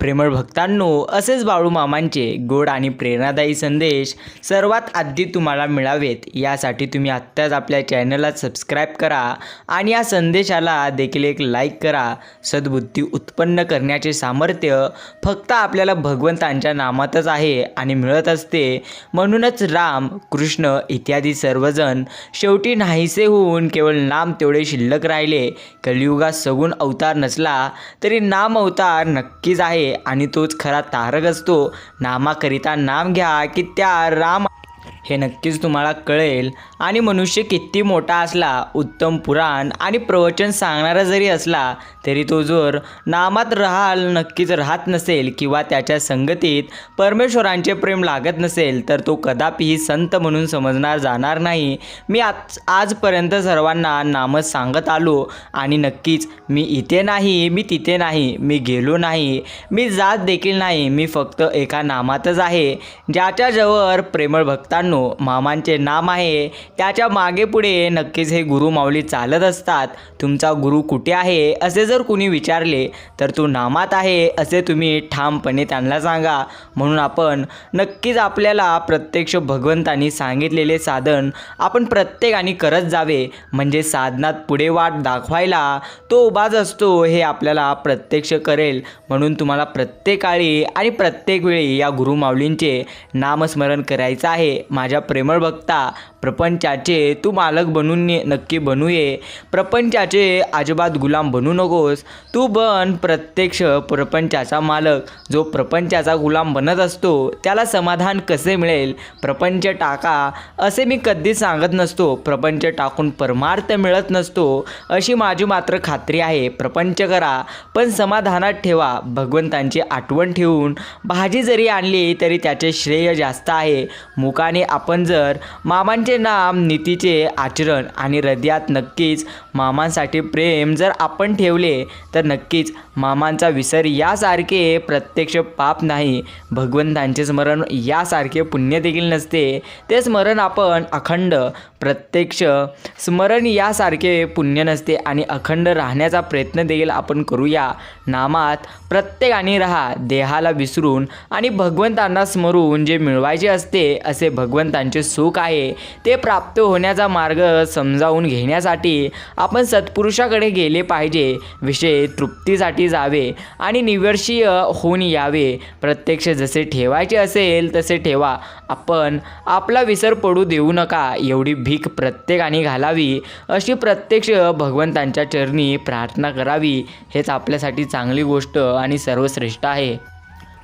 प्रेमळ भक्तांनो असेच बाळू मामांचे गोड आणि प्रेरणादायी संदेश सर्वात आधी तुम्हाला मिळावेत. यासाठी तुम्ही आत्ताच आपल्या चॅनलला सबस्क्राईब करा आणि या संदेशाला देखील एक लाईक करा. सद्बुद्धी उत्पन्न करण्याचे सामर्थ्य फक्त आपल्याला भगवंतांच्या नामातच आहे आणि मिळत असते. म्हणूनच राम कृष्ण इत्यादी सर्वजण शेवटी नाहीसे होऊन केवळ नाम तेवढे शिल्लक राहिले. कलियुगात सगुण अवतार नसला तरी नाम अवतार नक्कीच आहे. आणि तोच खरा तारक असतो. नामाकरिता नाम घ्या की त्या राम हे नक्कीच तुम्हाला कळेल. आणि मनुष्य किती मोठा असला उत्तम पुराण आणि प्रवचन सांगणारा जरी असला तरी तो जर नामात राहाल नक्कीच राहत नसेल किंवा त्याच्या संगतीत परमेश्वरांचे प्रेम लागत नसेल तर तो कदापिही संत म्हणून समजणार जाणार नाही. मी आज आजपर्यंत सर्वांना नामच सांगत आलो आणि नक्कीच मी इथे नाही मी तिथे नाही मी गेलो नाही. मी जात देखील नाही मी फक्त एका नामातच आहे. ज्याच्याजवळ प्रेमळ भक्तांनो मामांचे नाम आहे. त्याच्यामागे पुढे नक्कीच हे गुरु माऊली चालत असतात. तुमचा गुरु कुठे आहे असे जर कुणी विचारले तर तो नामात आहे असे तुम्ही ठामपणे त्यांना सांगा. म्हणून आपण नक्कीच आपल्याला प्रत्यक्ष भगवंतांनी सांगितलेले साधन आपण प्रत्येकाने करत जावे. म्हणजे साधनात पुढे वाट दाखवायला तो उभाच असतो हे आपल्याला प्रत्यक्ष करेल. म्हणून तुम्हाला प्रत्येक काळी आणि प्रत्येक वेळी या गुरुमाऊलींचे नामस्मरण करायचं आहे. माझ्या प्रेमळ भक्ता प्रपंचाचे तू मालक बनून नक्की बनू ये. प्रपंचाचे अजिबात गुलाम बनू नकोस. तू बन प्रत्यक्ष प्रपंचाचा मालक. जो प्रपंचाचा गुलाम बनत असतो त्याला समाधान कसे मिळेल? प्रपंच टाका. असे मी कधीच सांगत नसतो. प्रपंच टाकून परमार्थ मिळत नसतो. अशी माझी मात्र खात्री आहे. प्रपंच करा पण समाधानात ठेवा. भगवंतांची आठवण ठेवून भाजी जरी आणली तरी त्याचे श्रेय जास्त आहे. मुकाने आपण जर मामांचे नाम नीतीचे आचरण आणि हृदयात नक्कीच मामांसाठी प्रेम जर आपण ठेवले तर नक्कीच मामांचा विसर यासारखे प्रत्यक्ष पाप नाही. भगवंतांचे स्मरण यासारखे पुण्य देखील नसते. ते स्मरण आपण अखंड प्रत्यक्ष स्मरण यासारखे पुण्य नसते आणि अखंड राहण्याचा प्रयत्न देखील आपण करूया. नामात प्रत्येकाने राहा देहाला विसरून आणि भगवंतांना स्मरून जे मिळवायचे असते असे भगवंतांचे सुख आहे. ते प्राप्त होण्याचा मार्ग समजावून घेण्यासाठी आपण सत्पुरुषाकडे गेले पाहिजे. विषय तृप्तीसाठी जावे आणि निवर्षीय होऊन यावे. प्रत्यक्ष जसे ठेवायचे असेल तसे ठेवा. आपण आपला विसर पडू देऊ नका. एवढी भीक प्रत्येकाने घालावी अशी प्रत्यक्ष भगवंतांच्या चरणी प्रार्थना करावी हेच आपल्यासाठी चांगली गोष्ट आणि सर्वश्रेष्ठ आहे.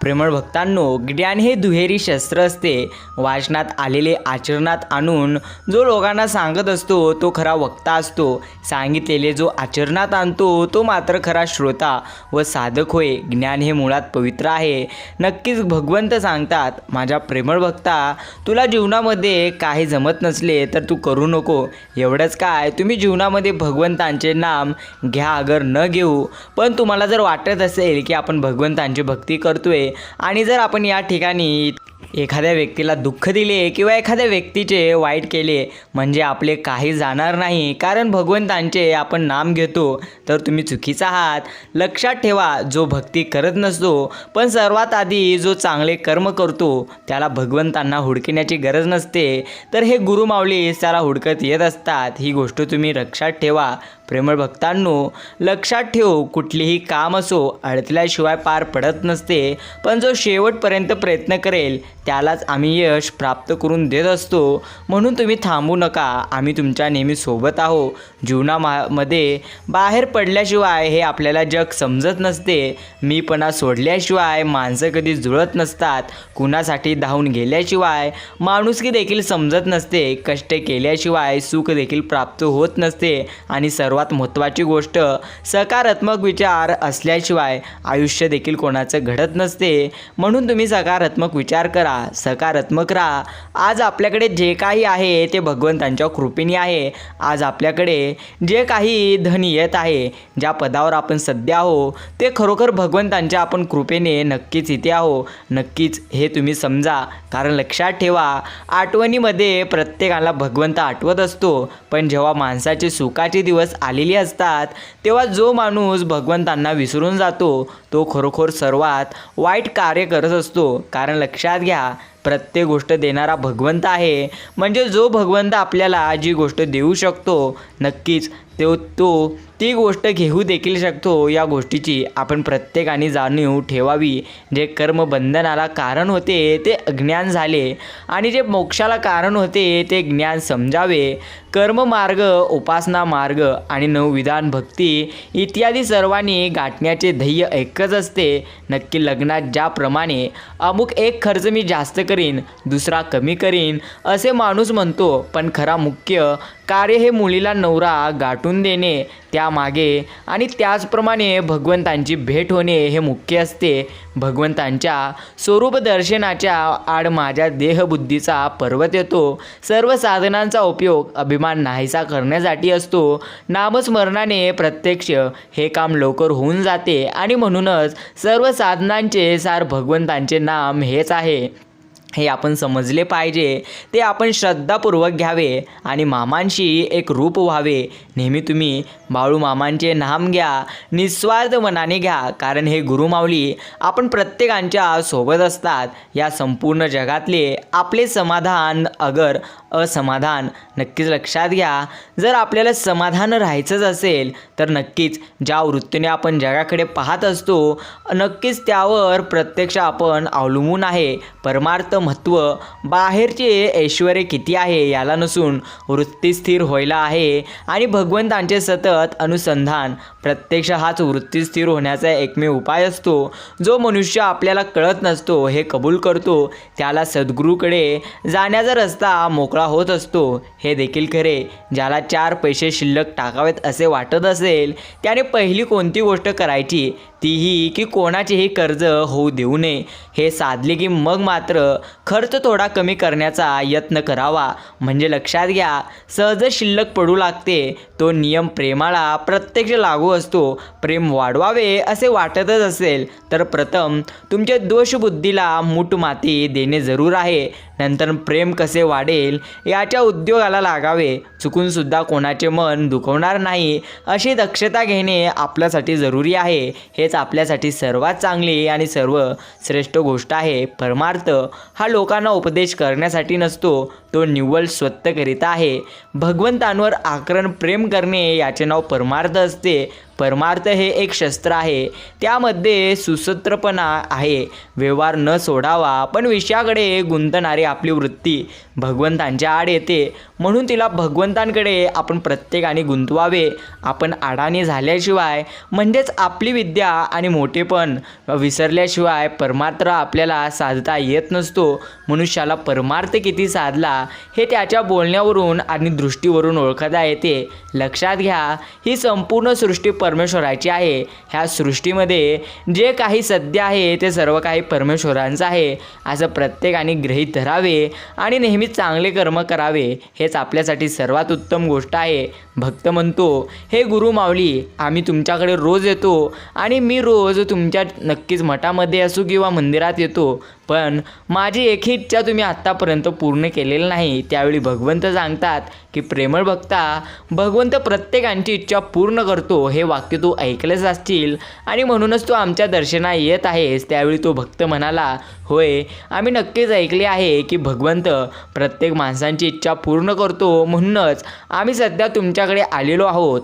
प्रेमळ भक्तांनो ज्ञान हे दुहेरी शस्त्र असते. वाचनात आलेले आचरणात आणून जो लोकांना सांगत असतो तो खरा वक्ता असतो. सांगितलेले जो आचरणात आणतो तो मात्र खरा श्रोता व साधक होय. ज्ञान हे मुळात पवित्र आहे. नक्कीच भगवंत सांगतात माझ्या प्रेमळ भक्ता तुला जीवनामध्ये काही जमत नसले तर तू करू नको. एवढंच काय तुम्ही जीवनामध्ये भगवंतांचे नाम घ्या अगर न घेऊ. पण तुम्हाला जर वाटत असेल की आपण भगवंतांची भक्ती करतोय आणि जर आपण या ठिकाणी एखाद्या व्यक्तीला दुःख दिले किंवा एखाद्या व्यक्तीचे वाईट केले म्हणजे आपले काही जाणार नाही कारण भगवंतांचे आपण नाम घेतो तर तुम्ही चुकीचा आहात. लक्षात ठेवा जो भक्ती करत नसतो पण सर्वात आधी जो चांगले कर्म करतो त्याला भगवंतांना हुडकण्याची गरज नसते. तर हे गुरुमावलीस त्याला हुडकत येत असतात. ही गोष्ट तुम्ही लक्षात ठेवा. प्रेमळ भक्तांनो लक्षात ठेव कुठलीही काम असो अडथल्याशिवाय पार पडत नसते पण जो शेवटपर्यंत प्रयत्न करेल त्यालाच आम्ही यश प्राप्त करून देत असतो. म्हणून तुम्ही थांबू नका आम्ही तुमच्या नेहमी सोबत आहो. जीवनामध्ये बाहेर पडल्याशिवाय हे आपल्याला जग समजत नसते. मीपणा सोडल्याशिवाय माणसं कधी जुळत नसतात. कुणासाठी धावून गेल्याशिवाय माणुसकी देखील समजत नसते. कष्ट केल्याशिवाय सुख देखील प्राप्त होत नसते. आणि सर्व सर्वात महत्त्वाची गोष्ट सकारात्मक विचार असल्याशिवाय आयुष्य देखील कोणाचं घडत नसते. म्हणून तुम्ही सकारात्मक विचार करा सकारात्मक राहा. आज आपल्याकडे जे काही आहे ते भगवंतांच्या कृपेने आहे. आज आपल्याकडे जे काही धन येत आहे ज्या पदावर आपण सध्या आहो ते खरोखर भगवंतांच्या आपण कृपेने नक्कीच इथे आहो. नक्कीच हे तुम्ही समजा. कारण लक्षात ठेवा आठवणीमध्ये प्रत्येकाला भगवंत आठवत असतो. पण जेव्हा माणसाचे सुखाचे दिवस आलेले असतात तेव्हा जो माणूस भगवंतांना विसरून जातो तो खरोखर सर्वात वाईट कार्य करत असतो. कारण लक्षात घ्या प्रत्येक गोष्ट देणारा भगवंत आहे. म्हणजे जो भगवंत आपल्याला जी गोष्ट देऊ शकतो नक्कीच तो तो ती गोष्ट घेऊ देखील शकतो. या गोष्टीची आपण प्रत्येकाने जाणीव ठेवावी. जे कर्मबंधनाला कारण होते ते अज्ञान झाले. आणि जे मोक्षाला कारण होते ते ज्ञान समजावे. कर्ममार्ग उपासना मार्ग आणि नवविधान भक्ती इत्यादी सर्वांनी गाठण्याचे ध्येय एकच असते. नक्की लग्नात ज्याप्रमाणे अमुक एक खर्च मी जास्त करीन दुसरा कमी करीन असे माणूस म्हणतो. पण खरा मुख्य कार्य हे मुलीला नवरा गाठून देणे त्यामागे आणि त्याचप्रमाणे भगवंतांची भेट होणे हे मुख्य असते. भगवंतांच्या स्वरूप दर्शनाच्या आड माझ्या देहबुद्धीचा पर्वत येतो. सर्व साधनांचा उपयोग अभिमान नाहीसा करण्यासाठी असतो. नामस्मरणाने प्रत्यक्ष हे काम लवकर होऊन जाते आणि म्हणूनच सर्व साधनांचे सार भगवंतांचे नाम हेच आहे. हे आपण समजले पाहिजे ते आपण श्रद्धापूर्वक घ्यावे आणि मामांशी एक रूप व्हावे. नेहमी तुम्ही बाळू मामांचे नाम घ्या निस्वार्थ मनाने घ्या कारण हे गुरुमाऊली आपण प्रत्येकांच्या सोबत असतात. या संपूर्ण जगातले आपले समाधान अगर असमाधान नक्कीच लक्षात घ्या. जर आपल्याला समाधान राहायचंच असेल तर नक्कीच ज्या वृत्तीने आपण जगाकडे पाहत असतो नक्कीच त्यावर प्रत्यक्ष आपण अवलंबून आहे. परमार्थ महत्त्व बाहेरचे ऐश्वर किती आहे याला नसून वृत्ती स्थिर व्हायला आहे आणि भगवंतांचे सतत अनुसंधान प्रत्यक्ष हाच वृत्ती स्थिर होण्याचा एकमेव उपाय असतो. जो मनुष्य आपल्याला कळत नसतो हे कबूल करतो त्याला सद्गुरूकडे जाण्याचा रस्ता मोकळा होत असतो. हे देखील खरे. ज्याला चार पैसे शिल्लक टाकावेत असे वाटत असेल त्याने पहिली कोणती गोष्ट करायची? तीही की कोणाचेही कर्ज होऊ देऊ नये. हे साधले की मग मात्र खर्च थोडा कमी करण्याचा यत्न करावा. म्हणजे लक्षात घ्या सहज शिल्लक पडू लागते. तो नियम प्रेमाला प्रत्यक्ष लागू असतो. प्रेम वाढवावे असे वाटतच असेल तर प्रथम तुमच्या दोषबुद्धीला मूठ माती देणे जरूर आहे. नंतर प्रेम कसे वाढेल याच्या उद्योगाला लागावे चुकूनसुद्धा कोणाचे मन दुखवणार नाही अशी दक्षता घेणे आपल्यासाठी जरुरी आहे. हेच आपल्यासाठी सर्वात चांगली आणि सर्व श्रेष्ठ गोष्ट आहे. परमार्थ हा लोकांना उपदेश करण्यासाठी नसतो तो निव्वळ स्वतःकरिता आहे. भगवंतांवर आकरण प्रेम करणे याचे नाव परमार्थ असते. परमार्थ हे एक शस्त्र आहे. त्यामध्ये सुसूत्रपणा आहे. व्यवहार न सोडावा पण विषयाकडे गुंतणारी आपली वृत्ती. भगवंतांच्या आड येते. म्हणून तिला भगवंतांकडे आपण प्रत्येकाने गुंतवावे. आपण अडाणी झाल्याशिवाय म्हणजेच आपली विद्या आणि मोठेपण विसरल्याशिवाय परमार्थ आपल्याला साधता येत नसतो. मनुष्याला परमार्थ किती साधला हे त्याच्या बोलण्यावरून आणि दृष्टीवरून ओळखता येते. लक्षात घ्या ही संपूर्ण सृष्टी परमेश्वराची आहे. ह्या सृष्टीमध्ये जे काही सध्या आहे ते सर्व काही परमेश्वरांचं आहे. असं प्रत्येकाने गृहीत धरावे आणि नेहमी चांगले कर्म करावे हे हेच आपल्यासाठी सर्वात उत्तम गोष्ट आहे. भक्त म्हणतो हे गुरु माऊली आम्ही तुमच्याकडे रोज येतो आणि मी रोज तुमच्या नक्कीच मठामध्ये असू किंवा मंदिरात येतो. पण माझी एकही इच्छा तुम्ही आत्तापर्यंत पूर्ण केलेली नाही. त्यावेळी भगवंत सांगतात की प्रेमळ भक्ता भगवंत प्रत्येकांची इच्छा पूर्ण करतो हे वाक्य तू ऐकलेच असतील आणि म्हणूनच तू आमच्या दर्शना येत आहेस. त्यावेळी तो भक्त म्हणाला होय आम्ही नक्कीच ऐकले आहे की भगवंत प्रत्येक माणसांची इच्छा पूर्ण करतो. म्हणूनच आम्ही सध्या तुमच्याकडे आलेलो आहोत.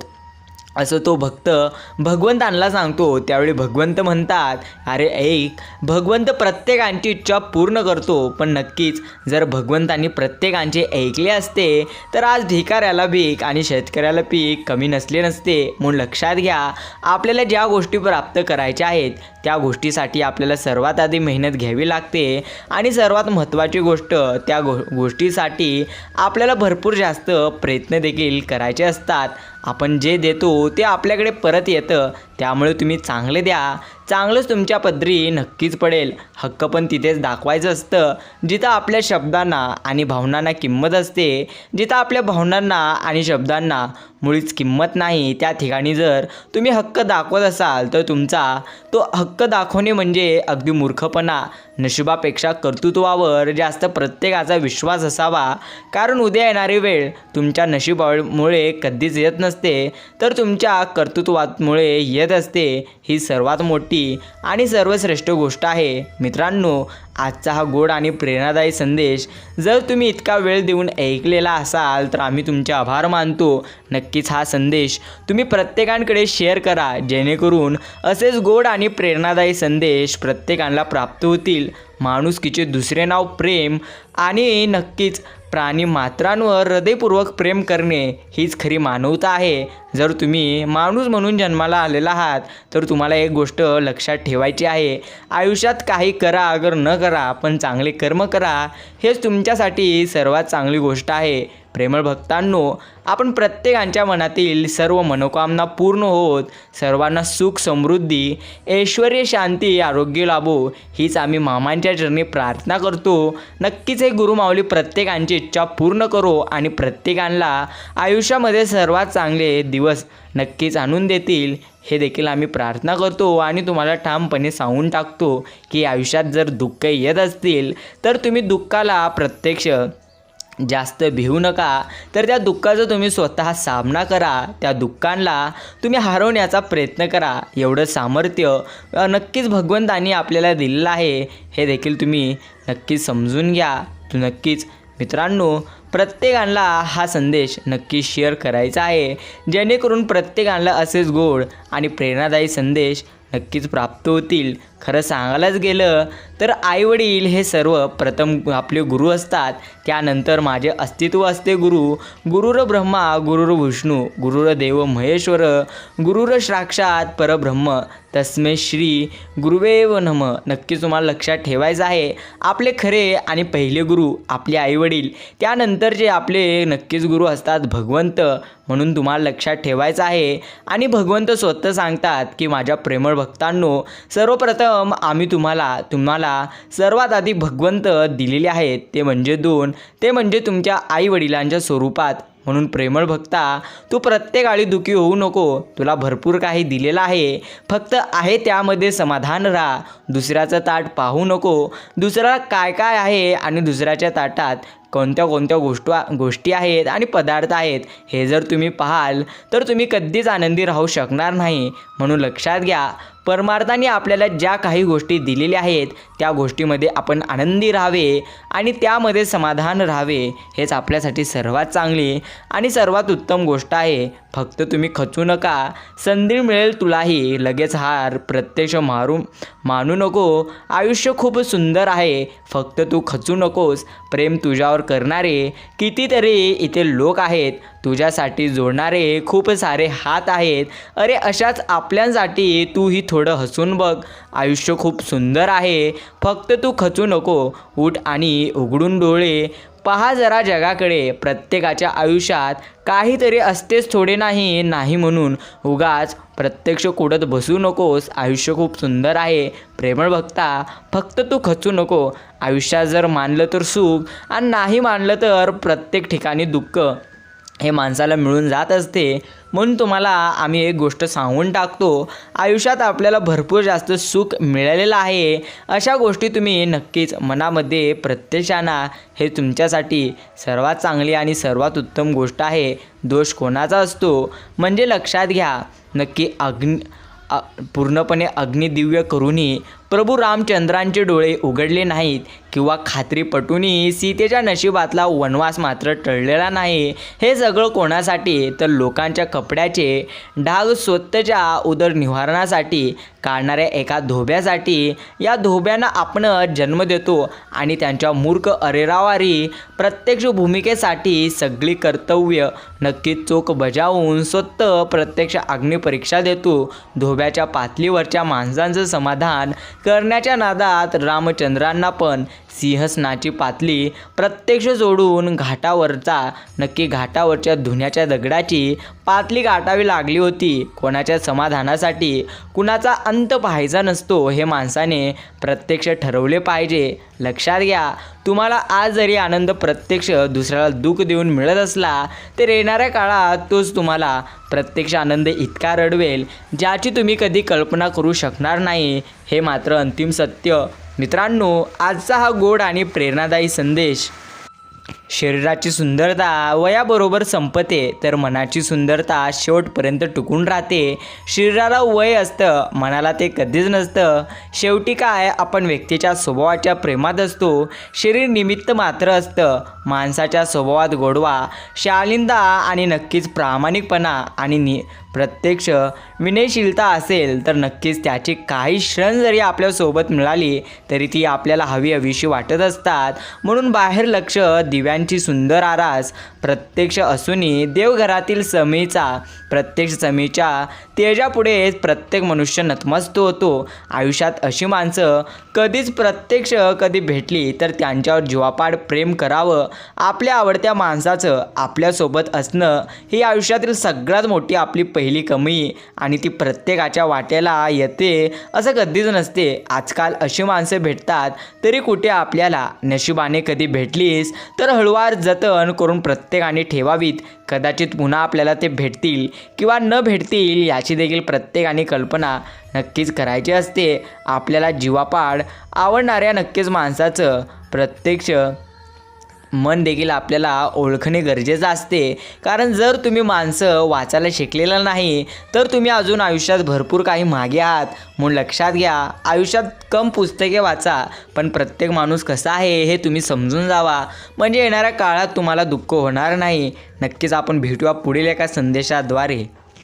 असं तो भक्त भगवंतांना सांगतो त्यावेळी भगवंत म्हणतात अरे ऐक भगवंत प्रत्येकांची इच्छा पूर्ण करतो पण नक्कीच जर भगवंतांनी प्रत्येकांचे ऐकले असते तर आज भिकाऱ्याला भीक आणि शेतकऱ्याला पीक कमी नसले नसते. म्हणून लक्षात घ्या आपल्याला ज्या गोष्टी प्राप्त करायच्या आहेत त्या गोष्टीसाठी आपल्याला सर्वात आधी मेहनत घ्यावी लागते. आणि सर्वात महत्त्वाची गोष्ट त्या गो गोष्टीसाठी आपल्याला भरपूर जास्त प्रयत्न देखील करायचे असतात. आपण जे देतो ते आपल्याकडे परत येतं. त्यामुळे तुम्ही चांगले द्या. चांगलंच तुमच्या पदरी नक्कीच पडेल. हक्क पण तिथेच दाखवायचं असतं. जिथं आपल्या शब्दांना आणि भावनांना किंमत असते जिथं आपल्या भावनांना आणि शब्दांना मुळीच किंमत नाही त्या ठिकाणी जर तुम्ही हक्क दाखवत असाल तर तुमचा तो हक्क दाखवणे म्हणजे अगदी मूर्खपणा. नशिबापेक्षा कर्तृत्वावर जास्त प्रत्येकाचा विश्वास असावा. कारण उद्या येणारी वेळ तुमच्या नशिबामुळे कधीच येत नसते. तर तुमच्या कर्तृत्वामुळे येत असते ही सर्वात मोठी आणि सर्वश्रेष्ठ गोष्ट आहे. मित्रांनो आजचा हा गोड आणि प्रेरणादायी संदेश जर तुम्ही इतका वेळ देऊन ऐकलेला असाल तर आम्ही तुमचे आभार मानतो. नक्कीच हा संदेश तुम्ही प्रत्येकांकडे शेअर करा जेणेकरून असेच गोड आणि प्रेरणादायी संदेश प्रत्येकांना प्राप्त होतील. माणुसकीचे दुसरे नाव प्रेम आणि नक्कीच प्राणी मात्रांवर हृदयपूर्वक प्रेम करणे हीच खरी मानवता आहे. जर तुम्ही माणूस म्हणून जन्माला आलेला आहात तर तुम्हाला एक गोष्ट लक्षात ठेवायची आहे. आयुष्यात काही करा अगर न करा पण चांगले कर्म करा हेच तुमच्यासाठी सर्वात चांगली गोष्ट आहे. प्रेमळ भक्तांनो आपण प्रत्येकांच्या मनातील सर्व मनोकामना पूर्ण होत सर्वांना सुख समृद्धी ऐश्वर शांती आरोग्य लाभो हीच आम्ही मामांच्या चरणी प्रार्थना करतो. नक्कीच हे गुरुमाऊली प्रत्येकांची इच्छा पूर्ण करो आणि प्रत्येकांना आयुष्यामध्ये सर्वात चांगले दिवस नक्कीच आणून देतील हे देखील आम्ही प्रार्थना करतो. आणि तुम्हाला ठामपणे सांगून टाकतो की आयुष्यात जर दुःख येत असतील तर तुम्ही दुःखाला प्रत्यक्ष जास्त भिवू नका. तर त्या दुःखाचा तुम्ही स्वतः सामना करा. त्या दुःखांना तुम्ही हरवण्याचा प्रयत्न करा. एवढं सामर्थ्य नक्कीच भगवंतानी आपल्याला दिलेलं आहे. हे देखील तुम्ही नक्कीच समजून घ्या. तू नक्कीच मित्रांनो प्रत्येकाला हा संदेश नक्की शेअर करायचा आहे. जेणेकरून प्रत्येकाला असेच गोड आणि प्रेरणादायी संदेश नक्कीच प्राप्त होतील. खरं सांगायलाच गेलं तर आईवडील हे सर्व प्रथम आपले गुरु असतात. त्यानंतर माझे अस्तित्व असते गुरु. गुरुर ब्रह्मा गुरुर विष्णू गुरुर देव महेश्वर गुरुर साक्षात परब्रह्म. तस्मे श्री गुरुवेव नम. नक्कीच तुम्हाला लक्षात ठेवायचं आहे. आपले खरे आणि पहिले गुरु आपले आईवडील. त्यानंतर जे आपले नक्कीच गुरु असतात भगवंत. म्हणून तुम्हाला लक्षात ठेवायचं आहे. आणि भगवंत स्वतः सांगतात की माझ्या प्रेमळ भक्तांनो सर्वप्रथम आम्ही तुम्हाला तुम्हाला सर्वात आधी भगवंत दिलेले आहेत. ते म्हणजे दोन. ते म्हणजे तुमच्या आईवडिलांच्या स्वरूपात. म्हणून प्रेमळ भक्ता तू प्रत्येक आळी दुखी होऊ नको. तुला भरपूर काही दिलेलं आहे. फक्त आहे त्यामध्ये समाधान राहा. दुसऱ्याचं ताट पाहू नको. दुसरा काय काय आहे आणि दुसऱ्याच्या ताटात कोणत्या कोणत्या गोष्ट गोष्टी आहेत आणि पदार्थ आहेत हे जर तुम्ही पाहाल तर तुम्ही कधीच आनंदी राहू शकणार नाही. म्हणून लक्षात घ्या परमार्थाने आपल्याला ज्या काही गोष्टी दिलेल्या आहेत त्या गोष्टीमध्ये आपण आनंदी राहावे आणि त्यामध्ये समाधान राहावे हेच आपल्यासाठी सर्वात चांगली आणि सर्वात उत्तम गोष्ट आहे. फक्त तुम्ही खचू नका संधी मिळेल तुलाही लगेच हार प्रत्यक्ष मारू मानू नको आयुष्य खूप सुंदर आहे फक्त तू खचू नकोस प्रेम तुझ्यावर करणारे कितीतरी इथे लोक आहेत. तुझ्यासाठी जोडणारे खूप सारे हात आहेत. अरे अशाच आपल्यांसाठी तू ही थोडं हसून बघ. आयुष्य खूप सुंदर आहे. फक्त तू खचू नको. उठ आणि उघडून डोळे. पहा जरा जगाकडे. प्रत्येकाच्या आयुष्यात काहीतरी असतेच थोडे नाही नाही म्हणून. उगाच प्रत्यक्ष कुडत बसू नकोस. आयुष्य खूप सुंदर आहे. प्रेमळ भक्ता फक्त तू खचू नको. आयुष्यात जर मानलं तर सुख आणि नाही मानलं तर प्रत्येक ठिकाणी दुःख. हे माणसाला मिळून जात असते म्हणून तुम्हाला आम्ही एक गोष्ट सांगून टाकतो. आयुष्यात आपल्याला भरपूर जास्त सुख मिळालेलं आहे. अशा गोष्टी तुम्ही नक्कीच मनामध्ये प्रत्यक्ष आणा हे तुमच्यासाठी सर्वात चांगली आणि सर्वात उत्तम गोष्ट आहे. दोष कोणाचा असतो? म्हणजे लक्षात घ्या नक्की अग्नि पूर्णपणे अग्निदिव्य करूनही प्रभू रामचंद्रांचे डोळे उघडले नाहीत. किंवा खात्री पटूनही सीतेच्या नशिबातला वनवास मात्र टळलेला नाही. हे सगळं कोणासाठी? तर लोकांच्या कपड्याचे डाग स्वतःच्या उदरनिवारणासाठी काढणाऱ्या एका धोब्यासाठी. या धोब्यांना आपण जन्म देतो आणि त्यांच्या मूर्ख अरेरावारी प्रत्यक्ष भूमिकेसाठी सगळी कर्तव्य नक्कीच चोख बजावून स्वतः प्रत्यक्ष अग्निपरीक्षा देतो. धोब्याच्या पातळीवरच्या माणसांचं समाधान करण्याच्या नादात रामचंद्रांना पण सिंहस्नाची पातळी प्रत्यक्ष जोडून घाटावरचा नक्की घाटावरच्या धुण्याच्या दगडाची पातळी गाठावी लागली होती. कोणाच्या समाधानासाठी कुणाचा अंत पाहायचा नसतो हे माणसाने प्रत्यक्ष ठरवले पाहिजे. लक्षात घ्या तुम्हाला आज जरी आनंद प्रत्यक्ष दुसऱ्याला दुःख देऊन मिळत असला तर येणाऱ्या काळात तोच तुम्हाला प्रत्यक्ष आनंद इतका रडवेल ज्याची तुम्ही कधी कल्पना करू शकणार नाही. हे मात्र अंतिम सत्य. मित्रांनो आजचा हा गोड आणि प्रेरणादायी संदेश. शरीराची सुंदरता वयाबरोबर संपते तर मनाची सुंदरता शेवटपर्यंत टिकून राहते. शरीराला वय असतं मनाला ते कधीच नसतं. शेवटी काय आपण व्यक्तीच्या स्वभावाच्या प्रेमात असतो. शरीर निमित्त मात्र असतं. माणसाच्या स्वभावात गोडवा शालीनता आणि नक्कीच प्रामाणिकपणा आणि नि प्रत्यक्ष विनयशीलता असेल तर नक्कीच त्याची काही क्षण जरी आपल्यासोबत मिळाली तरी ती आपल्याला हवी हवीशी वाटत असतात. म्हणून बाहेर लक्ष दिव्या फुलांची सुंदर आरास प्रत्यक्ष असूनही देवघरातील समीचा प्रत्यक्ष समीच्या तेजापुढे प्रत्येक मनुष्य नतमस्त होतो. आयुष्यात अशी माणसं कधीच प्रत्यक्ष कधी भेटली तर त्यांच्यावर जीवापाड प्रेम करावं. आपल्या आवडत्या माणसाचं आपल्यासोबत असणं ही आयुष्यातील सगळ्यात मोठी आपली पहिली कमी आणि ती प्रत्येकाच्या वाट्याला येते असं कधीच नसते. आजकाल अशी माणसं भेटतात तरी कुठे आपल्याला नशिबाने कधी भेटलीस तर हळू हळूवार जतन करून प्रत्येकाने ठेवावीत. कदाचित पुन्हा आपल्याला ते भेटतील किंवा न भेटतील याची देखील प्रत्येकाने कल्पना नक्कीच करायची असते. आपल्याला जीवापाड आवडणाऱ्या नक्कीच माणसाचं प्रत्यक्ष मन देखील आपल्याला ओळखणे गरजेचं असते. कारण जर तुम्ही माणसं वाचायला शिकलेलं नाही तर तुम्ही अजून आयुष्यात भरपूर काही मागे आहात. म्हणून लक्षात घ्या आयुष्यात कम पुस्तके वाचा पण प्रत्येक माणूस कसा आहे हे तुम्ही समजून जावा. म्हणजे येणाऱ्या काळात तुम्हाला दुःख होणार नाही. नक्कीच आपण भेटूया पुढील एका संदेशाद्वारे.